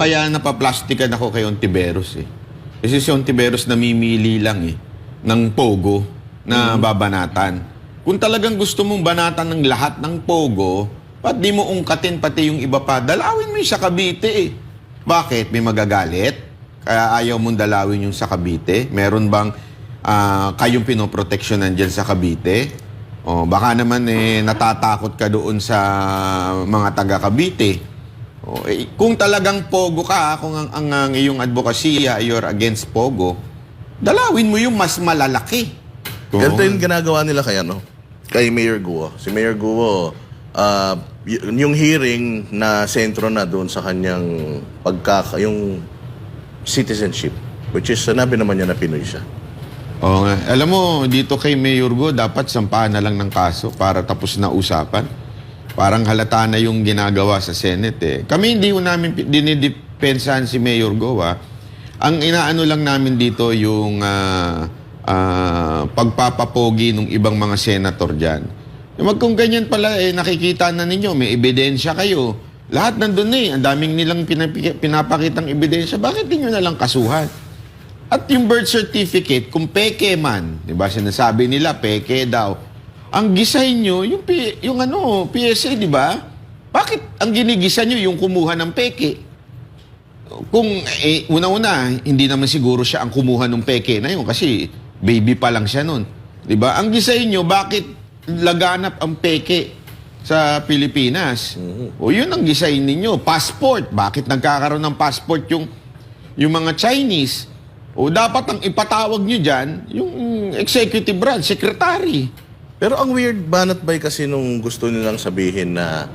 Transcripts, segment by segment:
Kaya napaplastikan ako kay Ontiveros eh. Kasi si Ontiveros namimili lang eh ng pogo na babanatan. Kung talagang gusto mong banatan ng lahat ng pogo, ba't di mo ungkatin pati yung iba pa? Dalawin mo yung sa Cavite eh. Bakit? May magagalit? Kaya ayaw mong dalawin yung sa Cavite? Meron bang ah, kayong pinoproteksyonan dyan sa Cavite? O, baka naman eh, natatakot ka doon sa mga taga Cavite. O, eh, kung talagang pogo ka, kung ang, ang, ang iyong advokasya, you're against pogo, dalawin mo yung mas malalaki. Oo. Ganito yung ginagawa nila kay ano, kay Mayor Guo. Si Mayor Guo, y- yung hearing na sentro na doon sa kanyang pagka yung citizenship, which is sinabi naman niya na Pinoy siya. Oo nga. Alam mo, dito kay Mayor Go, dapat sampahan na lang ng kaso para tapos na usapan. Parang halata na yung ginagawa sa Senate eh. Kami hindi ko namin dinidepensahan si Mayor Go ah. Ang inaano lang namin dito yung ah, ah, pagpapapogi ng ibang mga senator dyan. Wag kung ganyan pala, eh, nakikita na ninyo, may ebidensya kayo. Lahat nandun na eh. Ang daming nilang pinapakitang ebidensya. Bakit di nyo na lang kasuhan? At yung birth certificate, kung peke man, 'di ba? Sinasabi nila peke daw. Ang gisay nyo, yung P- yung ano, PSA, 'di ba? Bakit ang ginigisa nyo yung kumuha ng peke? Kung eh, una-una, hindi naman siguro siya ang kumuha ng peke na yun kasi baby pa lang siya noon. 'Di ba? Ang gisay nyo, bakit laganap ang peke sa Pilipinas? O yun ang gisay ninyo. Passport, bakit nagkakaroon ng passport yung yung mga Chinese? O dapat ang ipatawag nyo dyan, yung executive branch, secretary. Pero ang weird banat bay kasi nung gusto nilang sabihin na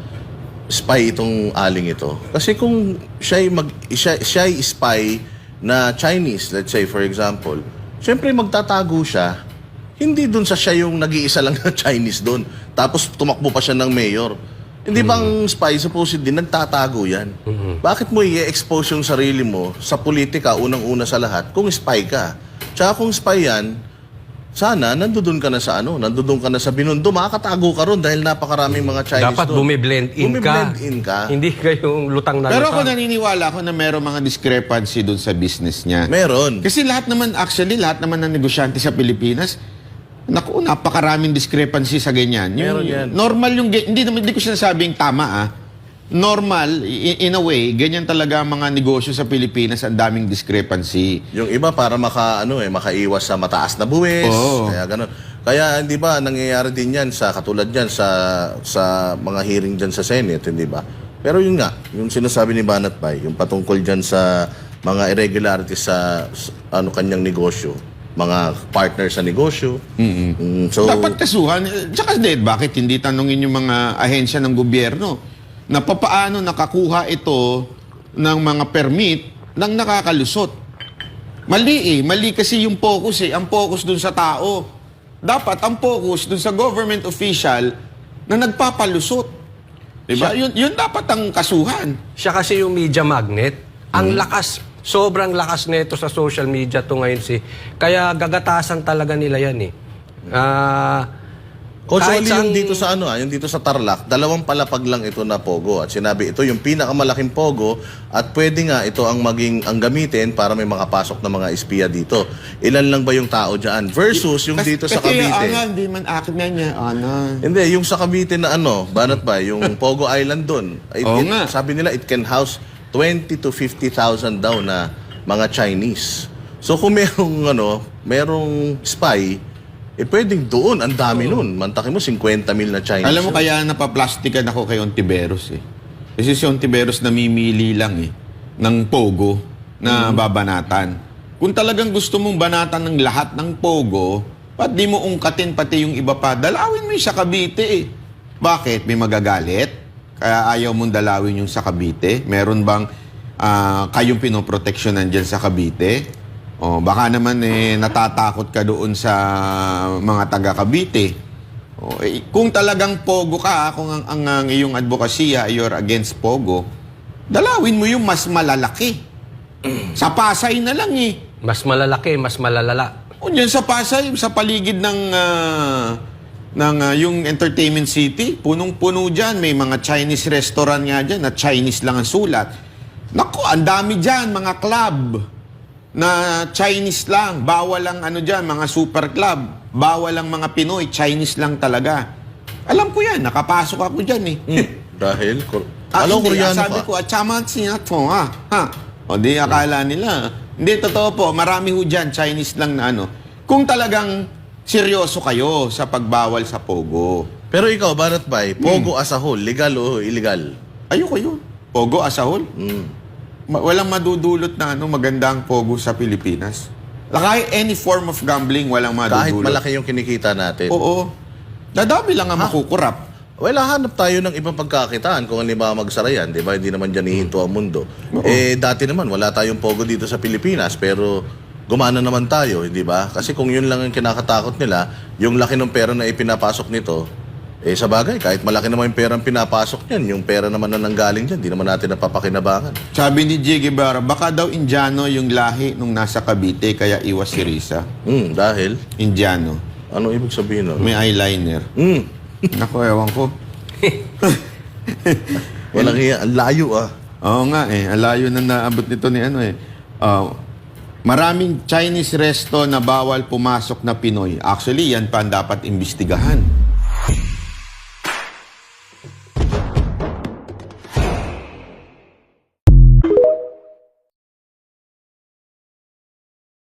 spy itong aling ito. Kasi kung siya'y mag siya, siya'y spy na Chinese, let's say for example, syempre magtatago siya. Hindi dun sa siya yung nag-iisa lang na Chinese dun. Tapos tumakbo pa siya ng mayor. Hindi bang spy supposedly nagtatago yan? Bakit mo i-expose yung sarili mo sa politika unang-una sa lahat kung spy ka? Tsaka kung spy yan, sana nandoon ka na sa ano, nandoon ka na sa binundo, makakatago ka ron dahil napakaraming mga Chinese Dapat doon. bumiblend in Bumiblend ka. in ka. Hindi kayong lutang na Pero ako lutang. naniniwala ako na meron mga discrepancy dun sa business niya. Meron. Kasi lahat naman, actually, lahat naman ng negosyante sa Pilipinas, naku, napakaraming discrepancy sa ganyan. Yung, Meron yan. Normal yung, hindi naman, hindi ko sinasabing tama ah. Normal, in a way, ganyan talaga ang mga negosyo sa Pilipinas, ang daming discrepancy. Yung iba para maka ano eh, makaiwas sa mataas na buwis, Oo. kaya ganun. Kaya hindi ba nangyayari din 'yan sa katulad diyan sa sa mga hearing diyan sa Senate, hindi ba? Pero yun nga, yung sinasabi ni Banat Bay, yung patungkol diyan sa mga irregularities sa, sa ano kanyang negosyo, mga partner sa negosyo. Mm, so Dapat kasuhan. Tsaka din, bakit hindi tanungin yung mga ahensya ng gobyerno na papaano nakakuha ito ng mga permit ng nakakalusot. Mali eh. Mali kasi yung focus eh. Ang focus dun sa tao. Dapat ang focus dun sa government official na nagpapalusot. Diba? Yun, yun dapat ang kasuhan. Siya kasi yung media magnet. Ang Hmm. lakas, sobrang lakas nito sa social media to ngayon si. Kaya gagatasan talaga nila yan eh. Ah, Coach kahit Oli, yung dito sa ano, ah, yung dito sa Tarlac, dalawang palapag lang ito na pogo at sinabi ito yung pinakamalaking pogo at pwede nga ito ang maging ang gamitin para may makapasok na mga espiya dito. Ilan lang ba yung tao diyan versus yung dito sa Kasi Cavite? angal, di man akin na niya. Ano? Hindi, yung sa Cavite na ano, banat ba, yung Pogo Island doon. Oo nga. Sabi nila it can house 20 to 50,000 daw na mga Chinese. So kung merong ano, merong spy, eh pwedeng doon, ang dami nun. Mantakin mo, 50 mil na Chinese. Alam mo yun. kaya napaplastikan ako kay Ontiveros eh. Kasi si Ontiveros namimili lang eh ng pogo na babanatan. Kung talagang gusto mong banatan ng lahat ng pogo, ba't di mo ungkatin pati yung iba pa? Dalawin mo yung sa Cavite eh. Bakit? May magagalit? Kaya ayaw mong dalawin yung sa Cavite? Meron bang ah, kayong pinoproteksyonan dyan sa Cavite? O baka naman eh natatakot ka doon sa mga taga Cavite. O, eh, kung talagang pogo ka, kung ang, ang, ang iyong advokasya, you're against pogo, dalawin mo yung mas malalaki. sa Pasay na lang eh. mas malalaki, mas malalala. O dyan sa Pasay, sa paligid ng, ah, ng ah, yung entertainment city, punong-puno dyan. May mga Chinese restaurant nga dyan na Chinese lang ang sulat. Naku, ang dami dyan, mga club na Chinese lang. Bawal lang ano dyan, mga super club. Bawal lang mga Pinoy, Chinese lang talaga. Alam ko yan, nakapasok ako dyan eh. Hmm. Dahil, Ah, alam Koreano ah, sabi ka. ko, at sama siya to, ha? ha? O di, akala nila. Hindi, totoo po, marami ho dyan, Chinese lang na ano. Kung talagang seryoso kayo sa pagbawal sa Pogo, Pero ikaw, Banat Bay, Hmm. Pogo as a whole, legal o illegal? ayoko yun. Pogo as a whole. Mm. Ma- walang madudulot na ano, magandang Pogo sa Pilipinas. Kahit any form of gambling, walang madudulot. Kahit malaki yung kinikita natin. Oo. Dadami lang ang makukurap. Well, hanap tayo ng ibang pagkakitaan kung halimbawa magsara yan, di ba? Hindi naman dyan ihinto ang mundo. Eh, dati naman, wala tayong pogo dito sa Pilipinas, pero gumana naman tayo, hindi ba? Kasi kung yun lang ang kinakatakot nila, yung laki ng pera na ipinapasok nito, eh sa bagay, kahit malaki naman yung pera ang pinapasok niyan, yung pera naman na nanggaling dyan, di naman natin napapakinabangan. Sabi ni Jiggy Barra, baka daw Indiano yung lahi nung nasa Cavite, kaya iwas si Risa. Hmm, dahil, Indiano. ano ibig sabihin nun? May eyeliner. Hmm, Naku, ewan ko. walang iya, ang layo ah. Oo nga eh, alayo na naabot nito ni ano eh. Ah, maraming Chinese resto na bawal pumasok na Pinoy. Actually, yan pa ang dapat imbestigahan.